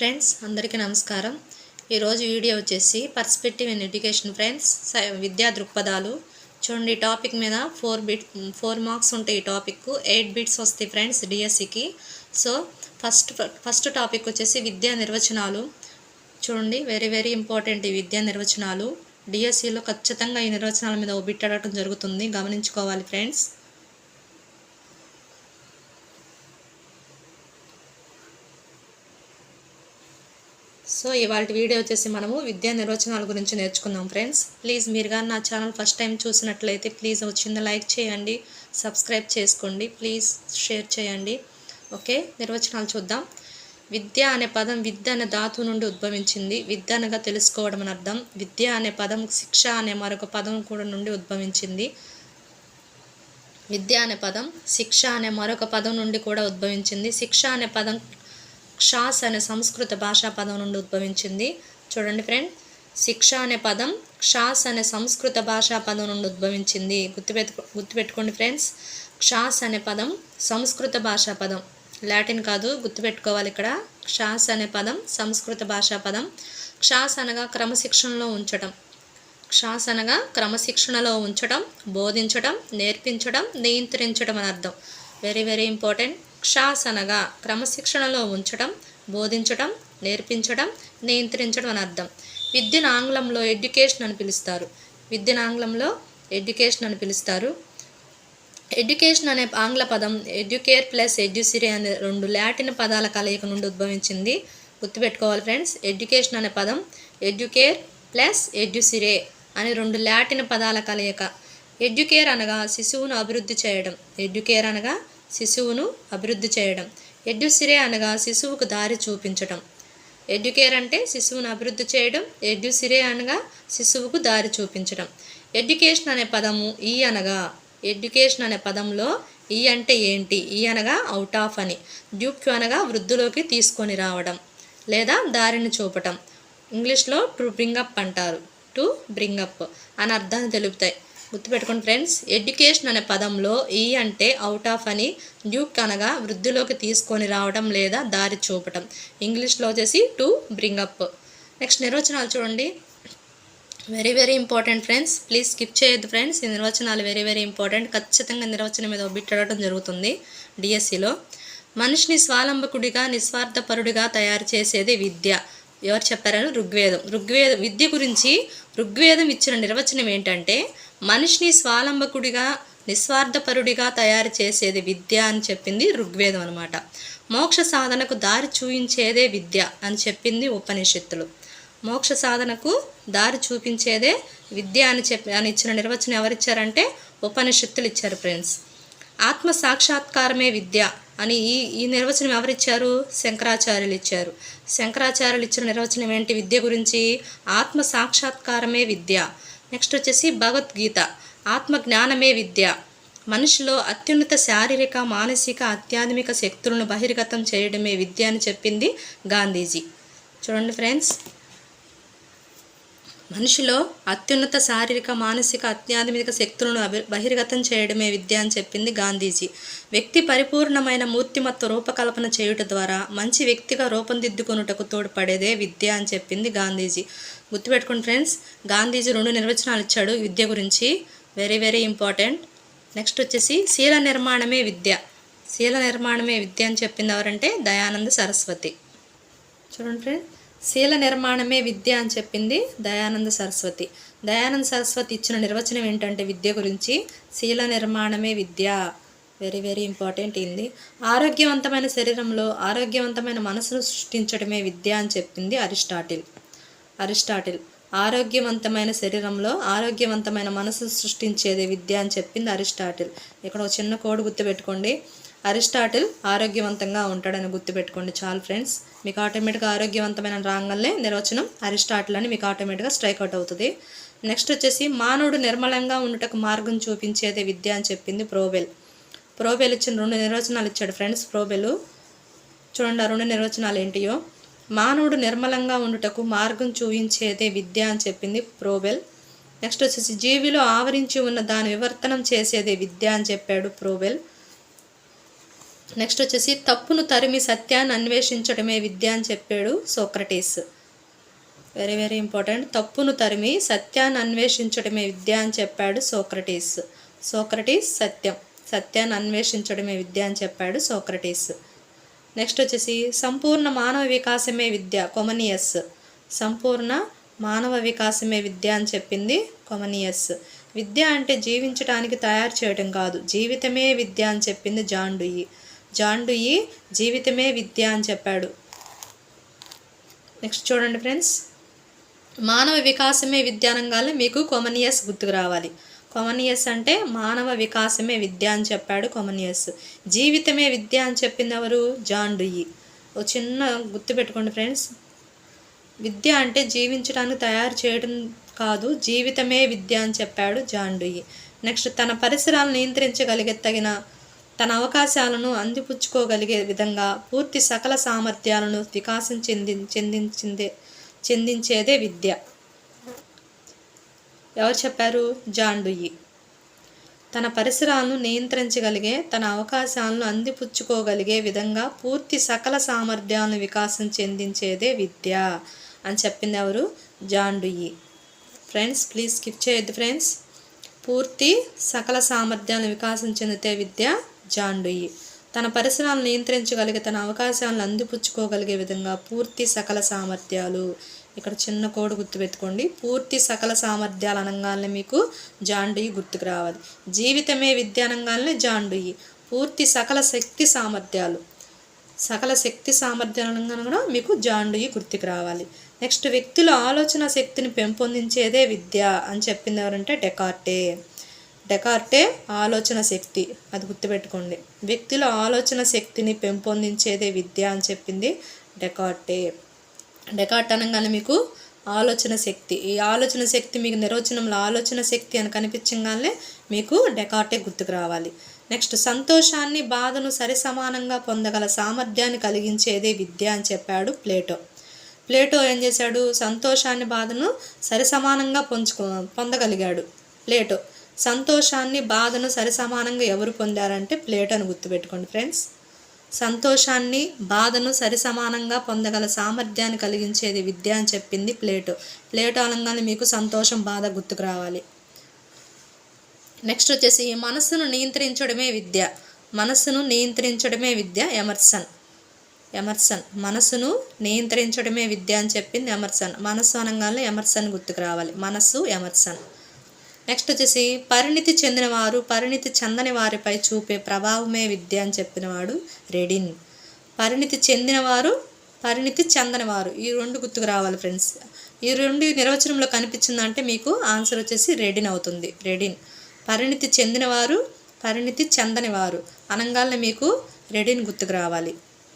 Friends అందరికీ నమస్కారం. ఈరోజు వీడియో వచ్చేసి పర్స్పెక్టివ్ ఇన్ ఎడ్యుకేషన్ ఫ్రెండ్స్ సై- విద్యా దృక్పథాలు. చూడండి ఈ టాపిక్ మీద ఫోర్ బిట్ ఫోర్ మార్క్స్ ఉంటాయి ఈ టాపిక్. ఎయిట్ బిట్స్ వస్తాయి ఫ్రెండ్స్ డిఎస్సికి సో ఫస్ట్ ఫస్ట్ టాపిక్ వచ్చేసి విద్యా నిర్వచనాలు. చూడండి వెరీ వెరీ ఇంపార్టెంట్ ఈ విద్యా నిర్వచనాలు. డిఎస్సిలో ఖచ్చితంగా ఈ నిర్వచనాల మీద ఓ బిట్ అడగటం జరుగుతుంది. గమనించుకోవాలి ఫ్రెండ్స్. సో ఇవాళ వీడియో వచ్చేసి మనము విద్యా నిర్వచనాల గురించి నేర్చుకుందాం ఫ్రెండ్స్. ప్లీజ్ మీరు కానీ నా ఛానల్ ఫస్ట్ టైం చూసినట్లయితే ప్లీజ్ వచ్చింది లైక్ చేయండి సబ్స్క్రైబ్ చేసుకోండి ప్లీజ్ షేర్ చేయండి. ఓకే నిర్వచనాలు చూద్దాం. విద్య అనే పదం విద్య అనే ధాతు నుండి ఉద్భవించింది. విద్య అనగా తెలుసుకోవడం అని అర్థం. విద్య అనే పదం శిక్ష అనే మరొక పదం కూడా నుండి ఉద్భవించింది. విద్య అనే పదం శిక్ష అనే మరొక పదం నుండి కూడా ఉద్భవించింది. శిక్ష అనే పదం క్షాస్ అనే సంస్కృత భాషా పదం నుండి ఉద్భవించింది. చూడండి ఫ్రెండ్ శిక్ష అనే పదం క్షాస్ అనే సంస్కృత భాషా పదం నుండి ఉద్భవించింది. గుర్తుపెట్టు గుర్తుపెట్టుకోండి ఫ్రెండ్స్ క్షాస్ అనే పదం సంస్కృత భాషా పదం. లాటిన్ కాదు గుర్తుపెట్టుకోవాలి ఇక్కడ. క్షాస్ అనే పదం సంస్కృత భాషా పదం. క్షాస్ అనగా క్రమశిక్షణలో ఉంచటం. క్షాస్ అనగా క్రమశిక్షణలో ఉంచడం బోధించడం నేర్పించడం నియంత్రించడం అని అర్థం. వెరీ వెరీ ఇంపార్టెంట్ క్షాస్ అనగా క్రమశిక్షణలో ఉంచడం బోధించడం నేర్పించడం నియంత్రించడం అని అర్థం. విద్యను ఆంగ్లంలో ఎడ్యుకేషన్ అని పిలుస్తారు. విద్యను ఆంగ్లంలో ఎడ్యుకేషన్ అని పిలుస్తారు. ఎడ్యుకేషన్ అనే ఆంగ్ల పదం ఎడ్యుకేర్ ప్లస్ ఎడ్యుసిరీ అనే రెండు లాటిన్ పదాల కలయిక నుండి ఉద్భవించింది. గుర్తుపెట్టుకోవాలి ఫ్రెండ్స్ ఎడ్యుకేషన్ అనే పదం ఎడ్యుకేర్ ప్లస్ ఎడ్యుసిరే అనే రెండు లాటిన్ పదాల కలయిక. ఎడ్యుకేర్ అనగా శిశువును అభివృద్ధి చేయడం. ఎడ్యుకేర్ అనగా శిశువును అభివృద్ధి చేయడం. ఎడ్యుసిరే అనగా శిశువుకు దారి చూపించడం ఎడ్యుకేర్ అంటే శిశువును అభివృద్ధి చేయడం. ఎడ్యుసిరే అనగా శిశువుకు దారి చూపించడం ఎడ్యుకేషన్ అనే పదము ఈ అనగా. ఎడ్యుకేషన్ అనే పదంలో ఈ అంటే ఏంటి? ఈ అనగా అవుట్ ఆఫ్ అని. డ్యూక్యూ అనగా వృద్ధులోకి తీసుకొని రావడం. లేదా దారిని చూపటం. ఇంగ్లీష్లో టు బ్రింగప్ అంటారు. టు బ్రింగప్ అని అర్థాన్ని తెలుపుతాయి. గుర్తుపెట్టుకోండి ఫ్రెండ్స్. ఎడ్యుకేషన్ అనే పదంలో ఈ అంటే అవుట్ ఆఫ్ అని డ్యూక్ అనగా వృద్ధిలోకి తీసుకొని రావడం లేదా దారి చూపటం. ఇంగ్లీష్లో వచ్చేసి టు బ్రింగ్ అప్ నెక్స్ట్ నిర్వచనాలు చూడండి. Very very important friends please skip చేయొద్దు ఫ్రెండ్స్ ఈ నిర్వచనాలు వెరీ వెరీ ఇంపార్టెంట్ ఖచ్చితంగా నిర్వచనం మీద ఒబ్బిట్టడం జరుగుతుంది డిఎస్సిలో మనిషిని స్వాలంబకుడిగా నిస్వార్థపరుడిగా తయారు చేసేది విద్య. ఎవరు చెప్పారని ఋగ్వేదం. ఋగ్వేదం విద్య గురించి ఋగ్వేదం ఇచ్చిన నిర్వచనం ఏంటంటే మనిషిని స్వాలంబకుడిగా నిస్వార్థపరుడిగా తయారు చేసేది విద్య అని చెప్పింది ఋగ్వేదం అనమాట మోక్ష సాధనకు దారి చూయించేదే విద్య అని చెప్పింది ఉపనిషత్తులు. మోక్ష సాధనకు దారి చూపించేదే విద్య అని చెప్పి అని ఇచ్చిన నిర్వచనం ఎవరిచ్చారంటే ఉపనిషత్తులు ఇచ్చారు ఫ్రెండ్స్. ఆత్మ సాక్షాత్కారమే విద్య అని ఈ ఈ నిర్వచనం ఎవరిచ్చారు? శంకరాచార్యులు ఇచ్చారు. శంకరాచార్యులు ఇచ్చిన నిర్వచనం ఏంటి? విద్య గురించి ఆత్మ సాక్షాత్కారమే విద్య. నెక్స్ట్ వచ్చేసి భగవద్గీత. ఆత్మ జ్ఞానమే విద్య. మనిషిలో అత్యున్నత శారీరక మానసిక ఆధ్యాత్మిక శక్తులను బహిర్గతం చేయడమే విద్య అని చెప్పింది గాంధీజీ. చూడండి ఫ్రెండ్స్. మనిషిలో అత్యున్నత శారీరక మానసిక అత్యాధునిక శక్తులను బహిర్గతం చేయడమే విద్య అని చెప్పింది గాంధీజీ. వ్యక్తి పరిపూర్ణమైన మూర్తిమత్వ రూపకల్పన చేయుట ద్వారా మంచి వ్యక్తిగా రూపొందిద్దుకొనుటకు తోడ్పడేదే విద్య అని చెప్పింది గాంధీజీ. గుర్తుపెట్టుకోండి ఫ్రెండ్స్ గాంధీజీ రెండు నిర్వచనాలు ఇచ్చాడు విద్య గురించి. వెరీ వెరీ ఇంపార్టెంట్ నెక్స్ట్ వచ్చేసి శీల నిర్మాణమే విద్య. శీల నిర్మాణమే విద్య అని చెప్పింది ఎవరంటే దయానంద సరస్వతి. చూడండి ఫ్రెండ్స్ శీల నిర్మాణమే విద్య అని చెప్పింది దయానంద సరస్వతి. దయానంద సరస్వతి ఇచ్చిన నిర్వచనం ఏంటంటే విద్య గురించి శీల నిర్మాణమే విద్య. వెరీ వెరీ ఇంపార్టెంట్ ఇది ఆరోగ్యవంతమైన శరీరంలో ఆరోగ్యవంతమైన మనసును సృష్టించడమే విద్య అని చెప్పింది అరిస్టాటిల్. అరిస్టాటిల్. ఆరోగ్యవంతమైన శరీరంలో ఆరోగ్యవంతమైన మనసు సృష్టించేది విద్య అని చెప్పింది అరిస్టాటిల్. ఇక్కడ ఒక చిన్న కోడ్ గుర్తుపెట్టుకోండి. అరిస్టాటిల్ ఆరోగ్యవంతంగా ఉంటాడని గుర్తుపెట్టుకోండి చాలు ఫ్రెండ్స్. మీకు ఆటోమేటిక్గా ఆరోగ్యవంతమైన రాగానే నిర్వచనం అరిస్టాటిల్ అని మీకు ఆటోమేటిక్గా స్ట్రైక్ అవుట్ అవుతుంది. నెక్స్ట్ వచ్చేసి మానవుడు నిర్మలంగా ఉండటకు మార్గం చూపించేదే విద్య అని చెప్పింది ప్రోబెల్. ప్రోబెల్ ఇచ్చిన రెండు నిర్వచనాలు ఇచ్చాడు ఫ్రెండ్స్. ప్రోబెలు. చూడండి ఆ రెండు నిర్వచనాలు ఏంటియో. మానవుడు నిర్మలంగా ఉండుటకు మార్గం చూపించేదే విద్య అని చెప్పింది ప్రోబెల్. నెక్స్ట్ వచ్చేసి జీవిలో ఆవరించి ఉన్న దాని వివర్తనం చేసేదే విద్య అని చెప్పాడు ప్రోబెల్. నెక్స్ట్ వచ్చేసి తప్పును తరిమి సత్యాన్ని అన్వేషించడమే విద్య అని చెప్పాడు సోక్రటీస్. వెరీ వెరీ ఇంపార్టెంట్ తప్పును తరిమి సత్యాన్ని అన్వేషించడమే విద్య అని చెప్పాడు సోక్రటీస్. సోక్రటీస్ సత్యం. సత్యాన్ని అన్వేషించడమే విద్య అని చెప్పాడు సోక్రటీస్. నెక్స్ట్ వచ్చేసి సంపూర్ణ మానవ వికాసమే విద్య కొమనియస్. సంపూర్ణ మానవ వికాసమే విద్య అని చెప్పింది కొమనియస్. విద్య అంటే జీవించడానికి తయారు చేయడం కాదు జీవితమే విద్య అని చెప్పింది జాండుయి. జాండుయి జీవితమే విద్య అని చెప్పాడు. నెక్స్ట్ చూడండి ఫ్రెండ్స్. మానవ వికాసమే విద్యానంగానే మీకు కొమనియస్ గుర్తుకు రావాలి. కొమనియస్ అంటే మానవ వికాసమే విద్య అని చెప్పాడు కొమనియస్. జీవితమే విద్య అని చెప్పింది ఎవరు? జాన్ డుయి ఓ చిన్న గుర్తు పెట్టుకోండి ఫ్రెండ్స్. విద్య అంటే జీవించడానికి తయారు చేయడం కాదు జీవితమే విద్య అని చెప్పాడు జాన్ డుయి నెక్స్ట్ తన పరిసరాలను నియంత్రించగలిగే తగిన తన అవకాశాలను అందిపుచ్చుకోగలిగే విధంగా పూర్తి సకల సామర్థ్యాలను వికాసం చెంది చెందించిందే చెందించేదే విద్య. ఎవరు చెప్పారు? జాండుయి తన పరిసరాలను నియంత్రించగలిగే తన అవకాశాలను అందిపుచ్చుకోగలిగే విధంగా పూర్తి సకల సామర్థ్యాలను వికాసం చెందించేదే విద్య అని చెప్పింది ఎవరు? జాండుయి ఫ్రెండ్స్ ప్లీజ్ స్కిప్ చేయొద్దు ఫ్రెండ్స్. పూర్తి సకల సామర్థ్యాలను వికాసం చెందితే విద్య జాండుయి తన పరిసరాలను నియంత్రించగలిగే తన అవకాశాలను అందిపుచ్చుకోగలిగే విధంగా పూర్తి సకల సామర్థ్యాలు ఇక్కడ చిన్న కోడ్ గుర్తుపెట్టుకోండి. పూర్తి సకల సామర్థ్యాలు అనగానే మీకు జాండుయి గుర్తుకు రావాలి. జీవితమే విద్య అనగానే జాండుయి. పూర్తి సకల శక్తి సామర్థ్యాలు. సకల శక్తి సామర్థ్యాలను కూడా మీకు జాండుయి గుర్తుకు రావాలి. నెక్స్ట్ వ్యక్తుల ఆలోచన శక్తిని పెంపొందించేదే విద్య అని చెప్పింది ఎవరంటే డెకార్టే. డెకార్టే ఆలోచన శక్తి. అది గుర్తుపెట్టుకోండి. వ్యక్తిలో ఆలోచన శక్తిని పెంపొందించేదే విద్య అని చెప్పింది డెకార్టే. డెకాట్ అనగానే మీకు ఆలోచన శక్తి. ఈ ఆలోచన శక్తి మీకు నిర్వచనంలో ఆలోచన శక్తి అని కనిపించగానే మీకు డెకాటే గుర్తుకు రావాలి. నెక్స్ట్ సంతోషాన్ని బాధను సరిసమానంగా పొందగల సామర్థ్యాన్ని కలిగించేదే విద్య అని చెప్పాడు ప్లేటో. ప్లేటో ఏం చేశాడు? సంతోషాన్ని బాధను సరిసమానంగా పొంచుకో పొందగలిగాడు. ప్లేటో సంతోషాన్ని బాధను సరిసమానంగా ఎవరు పొందారంటే ప్లేటోని గుర్తుపెట్టుకోండి ఫ్రెండ్స్. సంతోషాన్ని బాధను సరిసమానంగా పొందగల సామర్థ్యాన్ని కలిగించేది విద్య అని చెప్పింది ప్లేటో. ప్లేటో అనగానే మీకు సంతోషం బాధ గుర్తుకు రావాలి. నెక్స్ట్ వచ్చేసి మనస్సును నియంత్రించడమే విద్య. మనస్సును నియంత్రించడమే విద్య ఎమర్సన్. ఎమర్సన్. మనస్సును నియంత్రించడమే విద్య అని చెప్పింది ఎమర్సన్. మనస్సు అనగానే ఎమర్సన్ గుర్తుకు రావాలి. మనస్సు ఎమర్సన్. నెక్స్ట్ వచ్చేసి పరిణితి చెందినవారు పరిణితి చెందని వారిపై చూపే ప్రభావమే విద్య అని చెప్పినవాడు రెడిన్. పరిణితి చెందినవారు పరిణితి చెందనివారు. ఈ రెండు గుర్తుకు రావాలి ఫ్రెండ్స్ ఈ రెండు నిర్వచనంలో కనిపించిందంటే మీకు ఆన్సర్ వచ్చేసి రెడిన్ అవుతుంది. రెడిన్. పరిణితి చెందినవారు పరిణితి చెందనివారు. అనగానే మీకు రెడిన్ గుర్తుకు రావాలి.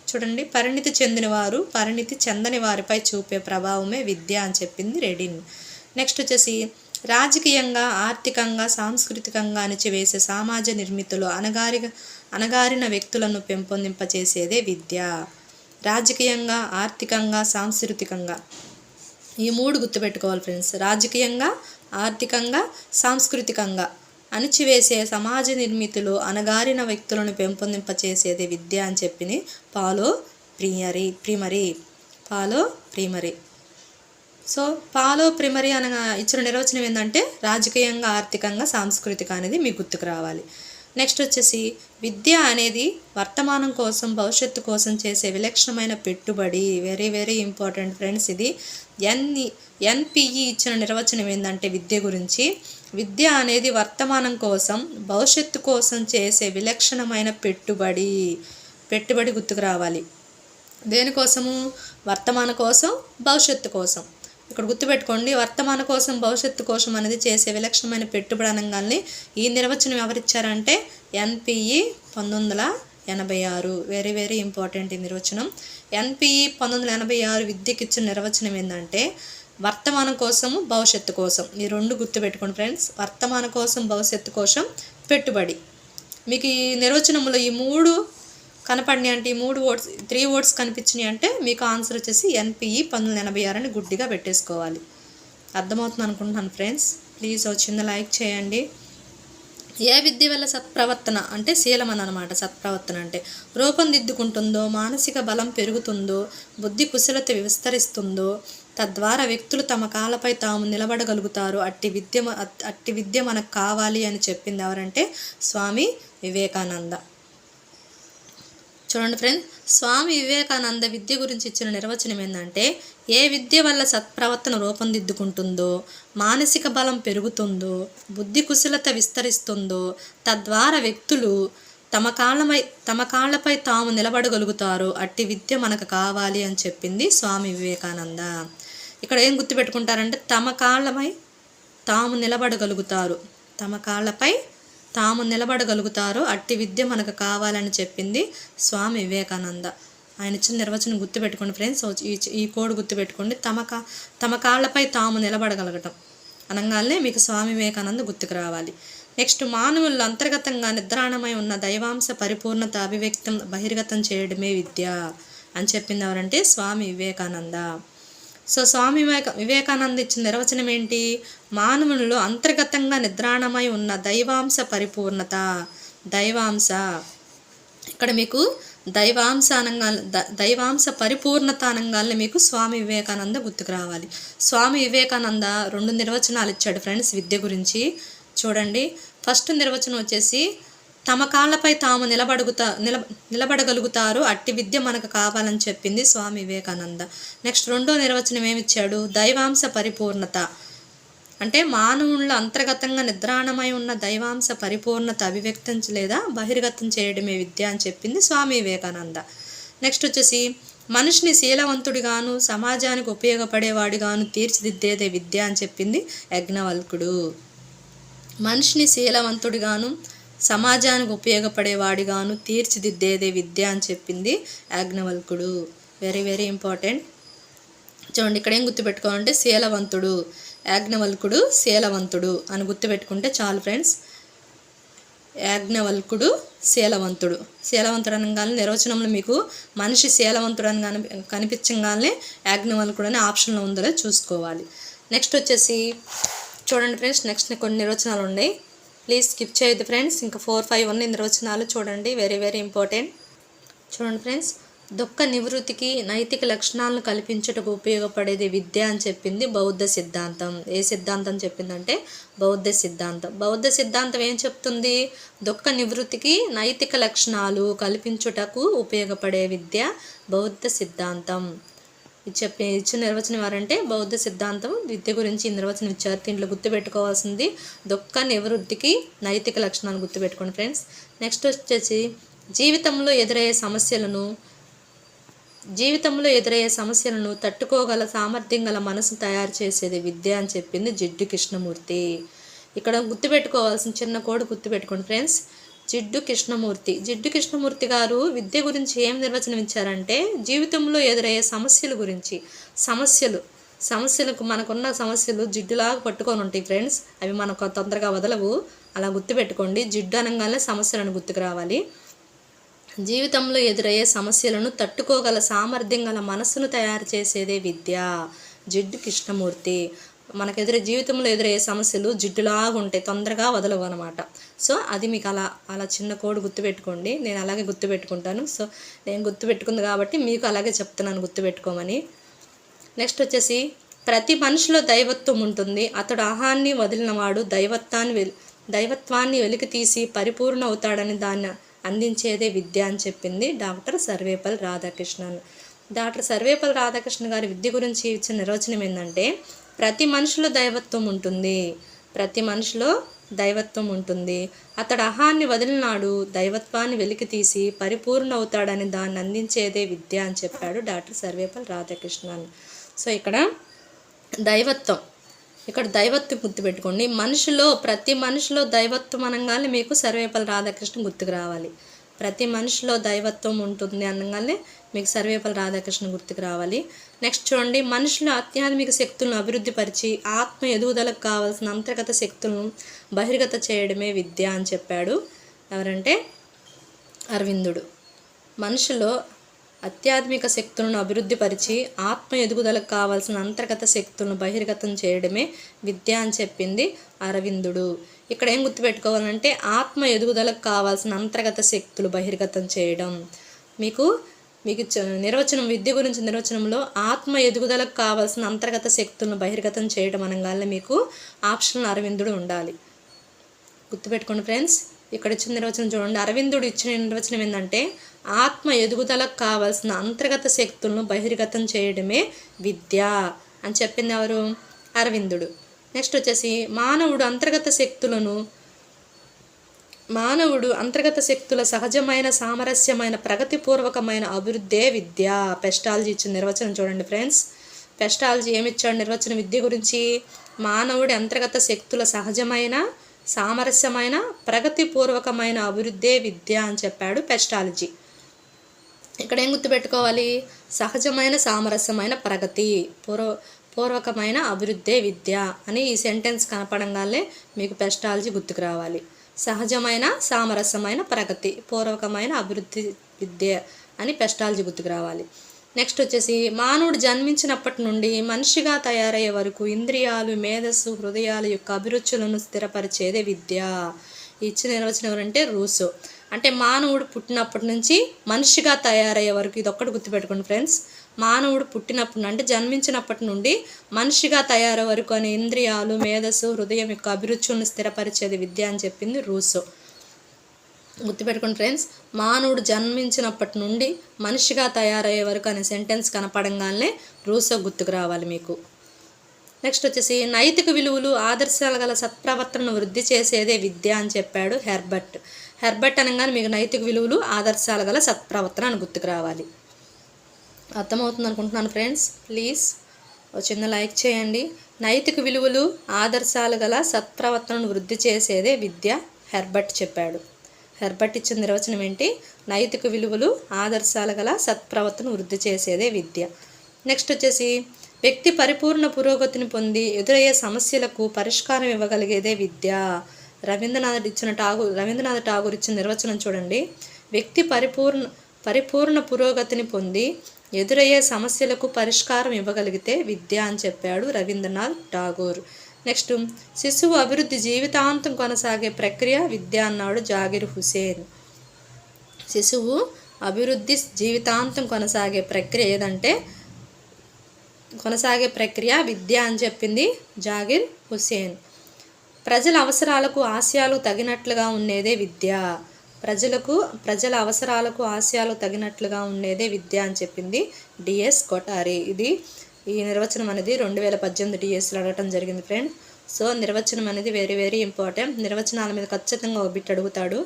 చూడండి పరిణితి చెందినవారు పరిణితి చెందని వారిపై చూపే ప్రభావమే విద్య అని చెప్పింది రెడిన్. నెక్స్ట్ వచ్చేసి రాజకీయంగా ఆర్థికంగా సాంస్కృతికంగా అణిచివేసే సమాజ నిర్మితులు అనగారి అనగారిన వ్యక్తులను పెంపొందింపచేసేదే విద్య. రాజకీయంగా ఆర్థికంగా సాంస్కృతికంగా. ఈ మూడు గుర్తుపెట్టుకోవాలి ఫ్రెండ్స్. రాజకీయంగా ఆర్థికంగా సాంస్కృతికంగా అణిచివేసే సమాజ నిర్మితులు అనగారిన వ్యక్తులను పెంపొందింపచేసేది విద్య అని చెప్పింది Paulo Freire Freire Paulo Freire. So Paulo Freire అనగా ఇచ్చిన నిర్వచనం ఏంటంటే రాజకీయంగా ఆర్థికంగా సాంస్కృతిక అనేది మీకు గుర్తుకు రావాలి. నెక్స్ట్ వచ్చేసి విద్య అనేది వర్తమానం కోసం భవిష్యత్తు కోసం చేసే విలక్షణమైన పెట్టుబడి. వెరీ వెరీ ఇంపార్టెంట్ ఫ్రెండ్స్ ఇది ఎన్ ఎన్పిఈ ఇచ్చిన నిర్వచనం ఏంటంటే విద్య గురించి. విద్య అనేది వర్తమానం కోసం భవిష్యత్తు కోసం చేసే విలక్షణమైన పెట్టుబడి. పెట్టుబడి గుర్తుకు రావాలి. దేనికోసము? వర్తమాన కోసం భవిష్యత్తు కోసం. ఇక్కడ గుర్తుపెట్టుకోండి వర్తమాన కోసం భవిష్యత్తు కోసం అనేది చేసే విలక్షణమైన పెట్టుబడి అనగానే ఈ నిర్వచనం ఎవరిచ్చారంటే ఎన్పిఈ పంతొమ్మిది వందల ఎనభై ఆరు. వెరీ వెరీ ఇంపార్టెంట్ ఈ నిర్వచనం. ఎన్పిఈ పంతొమ్మిది వందల ఎనభై ఆరు విద్యకి ఇచ్చిన నిర్వచనం ఏంటంటే వర్తమానం కోసము భవిష్యత్తు కోసం. ఈ రెండు గుర్తుపెట్టుకోండి ఫ్రెండ్స్. వర్తమాన కోసం భవిష్యత్తు కోసం పెట్టుబడి. మీకు ఈ నిర్వచనంలో ఈ మూడు కనపడినాయి అంటే ఈ మూడు ఓట్స్ త్రీ ఓట్స్ కనిపించినాయి అంటే మీకు ఆన్సర్ వచ్చేసి ఎన్పిఈ పంతొమ్మిది ఎనభై ఆరు అని గుడ్డిగా పెట్టేసుకోవాలి. అర్థమవుతుంది అనుకుంటున్నాను ఫ్రెండ్స్. ప్లీజ్ వచ్చింది లైక్ చేయండి. ఏ విద్య వల్ల సత్ప్రవర్తన అంటే శీలమని అనమాట సత్ప్రవర్తన అంటే రూపొందిద్దుకుంటుందో మానసిక బలం పెరుగుతుందో బుద్ధి కుశలత విస్తరిస్తుందో తద్వారా వ్యక్తులు తమ కాళ్ళపై తాము నిలబడగలుగుతారు అట్టి విద్య అట్టి విద్య మనకు కావాలి అని చెప్పింది ఎవరంటే స్వామి వివేకానంద. చూడండి ఫ్రెండ్స్ స్వామి వివేకానంద విద్య గురించి ఇచ్చిన నిర్వచనం ఏంటంటే ఏ విద్య వల్ల సత్ప్రవర్తన రూపొందిద్దుకుంటుందో మానసిక బలం పెరుగుతుందో బుద్ధి కుశలత విస్తరిస్తుందో తద్వారా వ్యక్తులు తమ కాళ్ళపై తమ కాళ్ళపై తాము నిలబడగలుగుతారు అట్టి విద్య మనకు కావాలి అని చెప్పింది స్వామి వివేకానంద. ఇక్కడ ఏం గుర్తుపెట్టుకుంటారంటే తమ కాళ్ళపై తాము నిలబడగలుగుతారు. తమ కాళ్ళపై తాము నిలబడగలుగుతారో అట్టి విద్య మనకు కావాలని చెప్పింది స్వామి వివేకానంద. ఆయన ఇచ్చిన నిర్వచనం గుర్తుపెట్టుకోండి ఫ్రెండ్స్ ఈ ఈ కోడ్ గుర్తుపెట్టుకోండి. తమ కా తమ కాళ్ళపై తాము నిలబడగలగటం. అనగానే మీకు స్వామి వివేకానంద గుర్తుకు రావాలి. నెక్స్ట్ మానవుల్లో అంతర్గతంగా నిద్రాణమై ఉన్న దైవాంశ పరిపూర్ణత అభివ్యక్తం బహిర్గతం చేయడమే విద్య అని చెప్పింది ఎవరంటే స్వామి వివేకానంద. సో స్వామి వివేక వివేకానంద ఇచ్చిన నిర్వచనం ఏంటి? మానవునిలో అంతర్గతంగా నిద్రాణమై ఉన్న దైవాంశ పరిపూర్ణత. దైవాంశ. ఇక్కడ మీకు దైవాంశ అనగా దైవాంశ పరిపూర్ణత అనగానే మీకు స్వామి వివేకానంద గుర్తుకు రావాలి. స్వామి వివేకానంద రెండు నిర్వచనాలు ఇచ్చాడు ఫ్రెండ్స్ విద్య గురించి. చూడండి. ఫస్ట్ నిర్వచనం వచ్చేసి తమ కాళ్ళపై తాము నిలబడుగుతా నిల నిలబడగలుగుతారు. అట్టి విద్య మనకు కావాలని చెప్పింది స్వామి వివేకానంద. నెక్స్ట్ రెండో నిర్వచనం ఏమిచ్చాడు? దైవాంశ పరిపూర్ణత. అంటే మానవుల్లో అంతర్గతంగా నిద్రాణమై ఉన్న దైవాంశ పరిపూర్ణత అభివ్యక్తం లేదా బహిర్గతం చేయడమే విద్య అని చెప్పింది స్వామి వివేకానంద. నెక్స్ట్ వచ్చేసి మనిషిని శీలవంతుడిగాను సమాజానికి ఉపయోగపడేవాడిగాను తీర్చిదిద్దేదే విద్య అని చెప్పింది యజ్ఞవల్కుడు. మనిషిని శీలవంతుడిగాను సమాజానికి ఉపయోగపడేవాడిగాను తీర్చిదిద్దేదే విద్య అని చెప్పింది యాజ్ఞవల్కుడు. వెరీ వెరీ ఇంపార్టెంట్ చూడండి ఇక్కడ ఏం గుర్తుపెట్టుకోవాలంటే శీలవంతుడు. యాజ్ఞవల్కుడు శీలవంతుడు అని గుర్తుపెట్టుకుంటే చాలు ఫ్రెండ్స్. యాజ్ఞవల్కుడు శీలవంతుడు. శీలవంతుడు అనగానే నిర్వచనంలో మీకు మనిషి శీలవంతుడు అని కని కనిపించగానే యాజ్ఞవల్కుడు అనే ఆప్షన్లో ఉందో చూసుకోవాలి. నెక్స్ట్ వచ్చేసి చూడండి ఫ్రెండ్స్ నెక్స్ట్ కొన్ని నిర్వచనాలు ఉన్నాయి. ప్లీజ్ స్కిప్ చేయొద్దు ఫ్రెండ్స్ ఇంకా ఫోర్ ఫైవ్ ఉన్నాయి నిర్వచనాలు చూడండి. వెరీ వెరీ ఇంపార్టెంట్ చూడండి ఫ్రెండ్స్ దుఃఖ నివృత్తికి నైతిక లక్షణాలను కల్పించుటకు ఉపయోగపడేది విద్య అని చెప్పింది బౌద్ధ సిద్ధాంతం. ఏ సిద్ధాంతం చెప్పిందంటే బౌద్ధ సిద్ధాంతం. బౌద్ధ సిద్ధాంతం ఏం చెప్తుంది? దుఃఖ నివృత్తికి నైతిక లక్షణాలు కల్పించుటకు ఉపయోగపడే విద్య బౌద్ధ సిద్ధాంతం. చెప్పి ఇచ్చిన నిర్వచనం ఎవరంటే బౌద్ధ సిద్ధాంతం విద్య గురించి నిర్వచనం ఇచ్చారు దీంట్లో గుర్తుపెట్టుకోవాల్సింది. దుఃఖ నివృత్తికి నైతిక లక్షణాలు గుర్తుపెట్టుకోండి ఫ్రెండ్స్. నెక్స్ట్ వచ్చేసి జీవితంలో ఎదురయ్యే సమస్యలను జీవితంలో ఎదురయ్యే సమస్యలను తట్టుకోగల సామర్థ్యం గల మనసు తయారు చేసేది విద్య అని చెప్పింది జిడ్డు కృష్ణమూర్తి. ఇక్కడ గుర్తుపెట్టుకోవాల్సిన చిన్న కోడ్ గుర్తుపెట్టుకోండి ఫ్రెండ్స్. జిడ్డు కృష్ణమూర్తి. జిడ్డు కృష్ణమూర్తి గారు విద్య గురించి ఏం నిర్వచనం ఇచ్చారంటే జీవితంలో ఎదురయ్యే సమస్యల గురించి. సమస్యలు. సమస్యలకు మనకున్న సమస్యలు జిడ్డులాగా పట్టుకొని ఉంటాయి ఫ్రెండ్స్. అవి మనకు తొందరగా వదలవు. అలా గుర్తుపెట్టుకోండి. జిడ్డు అనగానే సమస్యలను గుర్తుకు రావాలి. జీవితంలో ఎదురయ్యే సమస్యలను తట్టుకోగల సామర్థ్యం గల మనస్సును తయారు చేసేదే విద్య. జిడ్డు కృష్ణమూర్తి. మనకు ఎదురే జీవితంలో ఎదురయ్యే సమస్యలు జిడ్డులాగా ఉంటాయి తొందరగా వదలవు అనమాట సో అది మీకు అలా అలా చిన్న కోడ్ గుర్తుపెట్టుకోండి. నేను అలాగే గుర్తుపెట్టుకుంటాను. సో నేను గుర్తుపెట్టుకుంది కాబట్టి మీకు అలాగే చెప్తున్నాను గుర్తుపెట్టుకోమని. నెక్స్ట్ వచ్చేసి ప్రతి మనిషిలో దైవత్వం ఉంటుంది. అతడు ఆహాన్ని వదిలినవాడు దైవత్వాన్ని వెలి దైవత్వాన్ని వెలికి తీసి పరిపూర్ణ అవుతాడని దాన్ని అందించేదే విద్య అని చెప్పింది డాక్టర్ సర్వేపల్లి రాధాకృష్ణన్. డాక్టర్ సర్వేపల్లి రాధాకృష్ణ గారి విద్య గురించి ఇచ్చిన నిర్వచనం ఏంటంటే ప్రతి మనిషిలో దైవత్వం ఉంటుంది. ప్రతి మనిషిలో దైవత్వం ఉంటుంది. అతడు అహాన్ని వదిలినాడు దైవత్వాన్ని వెలికి తీసి పరిపూర్ణ అవుతాడని దాన్ని అందించేదే విద్య అని చెప్పాడు డాక్టర్ సర్వేపల్లి రాధాకృష్ణన్. సో ఇక్కడ దైవత్వం. ఇక్కడ దైవత్వం గుర్తుపెట్టుకోండి మనిషిలో ప్రతి మనిషిలో దైవత్వం అనగానే మీకు సర్వేపల్లి రాధాకృష్ణ గుర్తుకు రావాలి. ప్రతి మనిషిలో దైవత్వం ఉంటుంది అనగానే మీకు సర్వేపల్లి రాధాకృష్ణ గుర్తుకు రావాలి. నెక్స్ట్ చూడండి. మనుషుల ఆధ్యాత్మిక శక్తులను అభివృద్ధిపరిచి ఆత్మ ఎదుగుదలకు కావాల్సిన అంతర్గత శక్తులను బహిర్గత చేయడమే విద్య అని చెప్పాడు. ఎవరంటే? అరవిందుడు. మనుషులో ఆధ్యాత్మిక శక్తులను అభివృద్ధిపరిచి ఆత్మ ఎదుగుదలకు కావాల్సిన అంతర్గత శక్తులను బహిర్గతం చేయడమే విద్య అని చెప్పింది అరవిందుడు. ఇక్కడ ఏం గుర్తుపెట్టుకోవాలంటే ఆత్మ ఎదుగుదలకు కావాల్సిన అంతర్గత శక్తులు బహిర్గతం చేయడం. మీకు మీకు నిర్వచనం విద్య గురించి నిర్వచనంలో ఆత్మ ఎదుగుదలకు కావాల్సిన అంతర్గత శక్తులను బహిర్గతం చేయడం అనగానే మీకు ఆప్షన్ అరవిందుడు ఉండాలి. గుర్తుపెట్టుకోండి ఫ్రెండ్స్ ఇక్కడ ఇచ్చిన నిర్వచనం చూడండి. అరవిందుడు ఇచ్చిన నిర్వచనం ఏంటంటే ఆత్మ ఎదుగుదలకు కావాల్సిన అంతర్గత శక్తులను బహిర్గతం చేయడమే విద్య అని చెప్పింది ఎవరు? అరవిందుడు. నెక్స్ట్ వచ్చేసి మానవుడు అంతర్గత శక్తులను మానవుడు అంతర్గత శక్తుల సహజమైన సామరస్యమైన ప్రగతిపూర్వకమైన అభివృద్ధే విద్య. పెస్టాలజీ ఇచ్చిన నిర్వచనం చూడండి ఫ్రెండ్స్. పెస్టాలజీ ఏమిచ్చాడు నిర్వచన విద్య గురించి? మానవుడి అంతర్గత శక్తుల సహజమైన సామరస్యమైన ప్రగతిపూర్వకమైన అభివృద్ధే విద్య అని చెప్పాడు పెస్టాలజీ. ఇక్కడ ఏం గుర్తుపెట్టుకోవాలి? సహజమైన సామరస్యమైన ప్రగతి పూర్వ పూర్వకమైన అభివృద్ధే విద్య అని ఈ సెంటెన్స్ కనపడంగానే మీకు పెస్టాలజీ గుర్తుకు రావాలి. సహజమైన సామరస్యమైన ప్రగతి పూర్వకమైన అభివృద్ధి విద్య అని పెస్టాలజీ గుర్తుకు రావాలి. నెక్స్ట్ వచ్చేసి మానవుడు జన్మించినప్పటి నుండి మనిషిగా తయారయ్యే వరకు ఇంద్రియాలు మేధస్సు హృదయాల యొక్క అభిరుచులను స్థిరపరిచేదే విద్య. ఇచ్చిన నిర్వచనం ఎవరంటే రూసో. అంటే మానవుడు పుట్టినప్పటి నుంచి మనిషిగా తయారయ్యే వరకు ఇది ఒక్కటి గుర్తుపెట్టుకోండి ఫ్రెండ్స్. మానవుడు పుట్టినప్పటి అంటే జన్మించినప్పటి నుండి మనిషిగా తయారయ్యే వరకు అనే ఇంద్రియాలు మేధస్సు హృదయం యొక్క అభిరుచులను స్థిరపరిచేది విద్య అని చెప్పింది రూసో గుర్తుపెట్టుకోండి ఫ్రెండ్స్ మానవుడు జన్మించినప్పటి నుండి మనిషిగా తయారయ్యే వరకు అనే సెంటెన్స్ కనపడంగానే రూసో గుర్తుకు రావాలి మీకు. నెక్స్ట్ వచ్చేసి నైతిక విలువలు ఆదర్శాలు గల సత్ప్రవర్తనను వృద్ధి చేసేదే విద్య అని చెప్పాడు హెర్బర్ట్. హెర్బర్ట్ అనగానే మీకు నైతిక విలువలు ఆదర్శాలు గల సత్ప్రవర్తన అని గుర్తుకు రావాలి. అర్థమవుతుంది అనుకుంటున్నాను ఫ్రెండ్స్ ప్లీజ్ ఒక చిన్న లైక్ చేయండి. నైతిక విలువలు ఆదర్శాలు గల సత్ప్రవర్తనను వృద్ధి చేసేదే విద్య హెర్బర్ట్ చెప్పాడు. హెర్బర్ట్ ఇచ్చిన నిర్వచనం ఏంటి? నైతిక విలువలు ఆదర్శాలు గల సత్ప్రవర్తన వృద్ధి చేసేదే విద్య. నెక్స్ట్ వచ్చేసి వ్యక్తి పరిపూర్ణ పురోగతిని పొంది ఎదురయ్యే సమస్యలకు పరిష్కారం ఇవ్వగలిగేదే విద్య. రవీంద్రనాథ్ ఇచ్చిన ఠాగూర్ రవీంద్రనాథ్ ఠాగూర్ ఇచ్చిన నిర్వచనం చూడండి. వ్యక్తి పరిపూర్ణ పరిపూర్ణ పురోగతిని పొంది ఎదురయ్యే సమస్యలకు పరిష్కారం ఇవ్వగలిగితే విద్య అని చెప్పాడు రవీంద్రనాథ్ ఠాగూర్. నెక్స్ట్ శిశువు అభివృద్ధి జీవితాంతం కొనసాగే ప్రక్రియ విద్య అన్నాడు జాగిర్ హుసేన్. శిశువు అభివృద్ధి జీవితాంతం కొనసాగే ప్రక్రియ ఏదంటే కొనసాగే ప్రక్రియ విద్య అని చెప్పింది జాగిర్ హుసేన్. ప్రజల అవసరాలకు ఆశయాలు తగినట్లుగా ఉండేదే విద్య. ప్రజలకు ప్రజల అవసరాలకు ఆశయాలు తగినట్లుగా ఉండేదే విద్య అని చెప్పింది డిఎస్ కొటారి. ఇది ఈ నిర్వచనం అనేది రెండు వేల పద్దెనిమిది డిఎస్లో అడగటం జరిగింది ఫ్రెండ్. సో నిర్వచనం అనేది వెరీ వెరీ ఇంపార్టెంట్ నిర్వచనాల మీద ఖచ్చితంగా ఒక బిట్ అడుగుతాడు.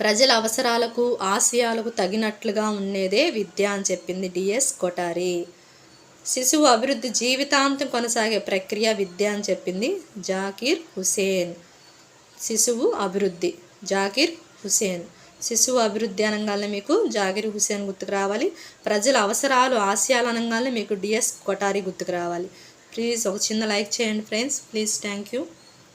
ప్రజల అవసరాలకు ఆశయాలకు తగినట్లుగా ఉండేదే విద్య అని చెప్పింది డిఎస్ కొటారి. శిశువు అభివృద్ధి జీవితాంతం కొనసాగే ప్రక్రియ విద్య అని చెప్పింది జాకీర్ హుసేన్. శిశువు అభివృద్ధి. జాకీర్ హుసేన్. శిశువు అభివృద్ధి అనగానే మీకు జాకిర్ హుసేన్ గుర్తుకు రావాలి. ప్రజల అవసరాలు ఆశయాలు అనగానే మీకు డిఎస్ కొటారి గుర్తుకు రావాలి. ప్లీజ్ ఒక చిన్న లైక్ చేయండి ఫ్రెండ్స్. Please thank you.